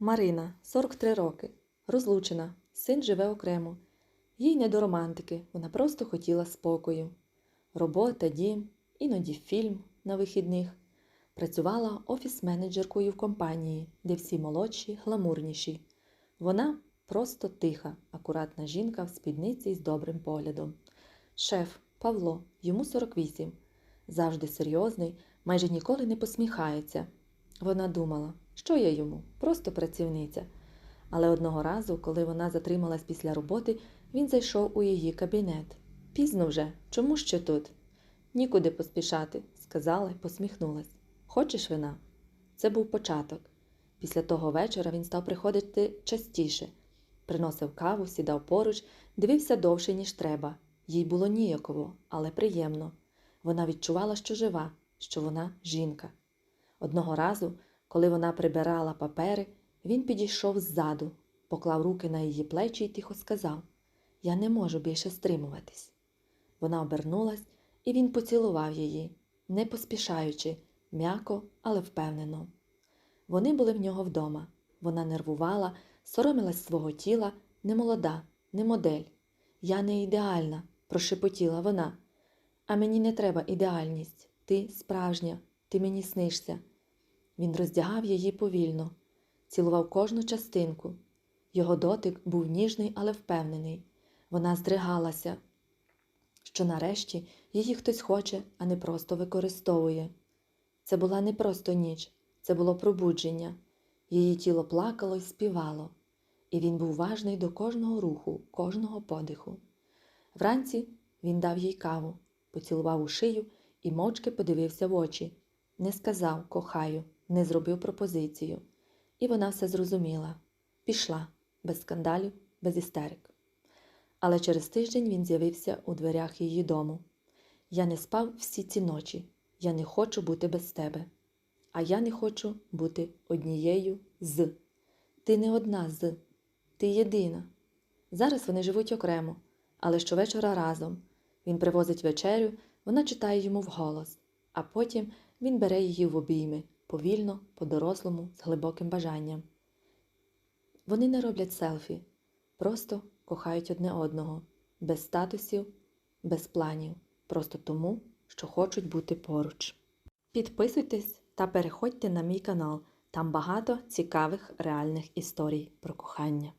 Марина, 43 роки, розлучена, син живе окремо. Їй не до романтики, вона просто хотіла спокою. Робота, дім, іноді фільм на вихідних. Працювала офіс-менеджеркою в компанії, де всі молодші, гламурніші. Вона просто тиха, акуратна жінка в спідниці з добрим поглядом. Шеф Павло, йому 48, завжди серйозний, майже ніколи не посміхається. Вона думала, що я йому, просто працівниця. Але одного разу, коли вона затрималась після роботи, він зайшов у її кабінет. Пізно вже, чому ще тут? Нікуди поспішати, сказала й посміхнулась. Хочеш вина? Це був початок. Після того вечора він став приходити частіше. Приносив каву, сідав поруч, дивився довше, ніж треба. Їй було ніяково, але приємно. Вона відчувала, що жива, що вона жінка. Одного разу, коли вона прибирала папери, він підійшов ззаду, поклав руки на її плечі і тихо сказав Я не можу більше стримуватись. Вона обернулась, і він поцілував її, не поспішаючи, м'яко, але впевнено. Вони були в нього вдома. Вона нервувала, соромилась свого тіла, не молода, не модель. Я не ідеальна, прошепотіла вона. А мені не треба ідеальність. Ти справжня, ти мені снишся. Він роздягав її повільно, цілував кожну частинку. Його дотик був ніжний, але впевнений. Вона здригалася, що нарешті її хтось хоче, а не просто використовує. Це була не просто ніч, це було пробудження. Її тіло плакало й співало, і він був важний до кожного руху, кожного подиху. Вранці він дав їй каву, поцілував у шию і мовчки подивився в очі. Не сказав кохаю, не зробив пропозицію. І вона все зрозуміла пішла, без скандалів, без істерик. Але через тиждень він з'явився у дверях її дому. Я не спав всі ці ночі. Я не хочу бути без тебе. А я не хочу бути однією з. Ти не одна з, ти єдина. Зараз вони живуть окремо, але щовечора разом. Він привозить вечерю, вона читає йому вголос, а потім він бере її в обійми, повільно, по-дорослому, з глибоким бажанням. Вони не роблять селфі, просто кохають одне одного, без статусів, без планів, просто тому, що хочуть бути поруч. Підписуйтесь та переходьте на мій канал, там багато цікавих реальних історій про кохання.